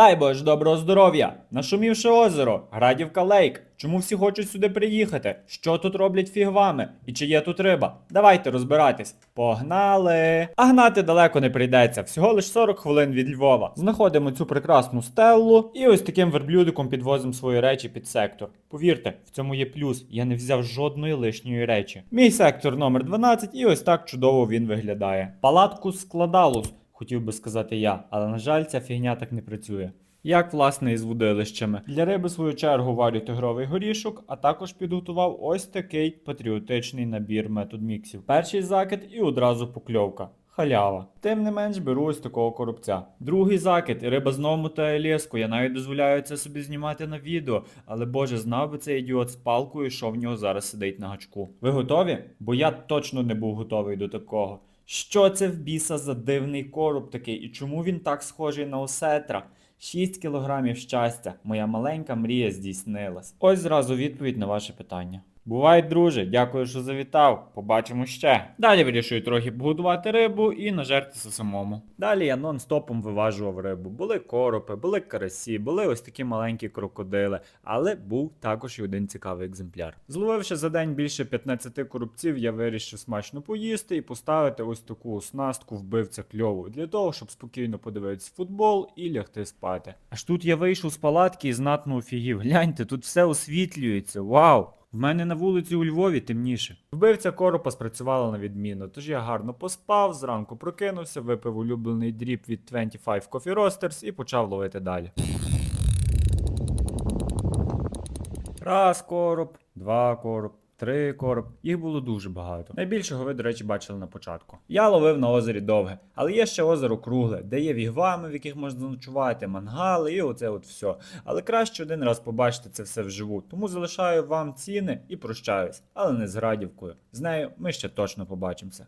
Дай Боже доброго здоров'я! Нашумівше озеро, Градівка Лейк. Чому всі хочуть сюди приїхати? Що тут роблять фігвами? І чи є тут риба? Давайте розбиратись. Погнали! А гнати далеко не прийдеться, всього лиш 40 хвилин від Львова. Знаходимо цю прекрасну стеллу і ось таким верблюдиком підвозимо свої речі під сектор. Повірте, в цьому є плюс. Я не взяв жодної лишньої речі. Мій сектор номер 12, і ось так чудово він виглядає. Палатку складалус, хотів би сказати я, але на жаль, ця фігня так не працює. Як власне із вудилищами. Для риби в свою чергу варю тигровий горішок, а також підготував ось такий патріотичний набір метод міксів. Перший закид і одразу покльовка. Халява. Тим не менш беру ось такого коробця. Другий закид, і риба знову мотає леску. Я навіть дозволяю це собі знімати на відео. Але боже, знав би цей ідіот з палкою, що в нього зараз сидить на гачку. Ви готові? Бо я точно не був готовий до такого. Що це в біса за дивний короб такий, і чому він так схожий на осетра? 6 кілограмів щастя, моя маленька мрія здійснилась. Ось зразу відповідь на ваше питання. Бувай, друже, дякую, що завітав. Побачимо ще. Далі вирішую трохи погодувати рибу і нажертися самому. Далі я нон-стопом виважував рибу. Були коропи, були карасі, були ось такі маленькі крокодили, але був також і один цікавий екземпляр. Зловивши за день більше 15 коробців, я вирішив смачно поїсти і поставити ось таку оснастку вбивця кльову для того, щоб спокійно подивитися футбол і лягти спати. Аж тут я вийшов з палатки і знатно офігів. Гляньте, тут все освітлюється. Вау! В мене на вулиці у Львові темніше. Вбивця коропа спрацювала на відміну, тож я гарно поспав, зранку прокинувся, випив улюблений дріб від 25 Coffee Roasters і почав ловити далі. Раз короб, два короб, три короб. Їх було дуже багато. Найбільшого ви, до речі, бачили на початку. Я ловив на озері довге, але є ще озеро кругле, де є вігвами, в яких можна ночувати, мангали і оце от все. Але краще один раз побачити це все вживу. Тому залишаю вам ціни і прощаюсь, але не з градівкою. З нею ми ще точно побачимося.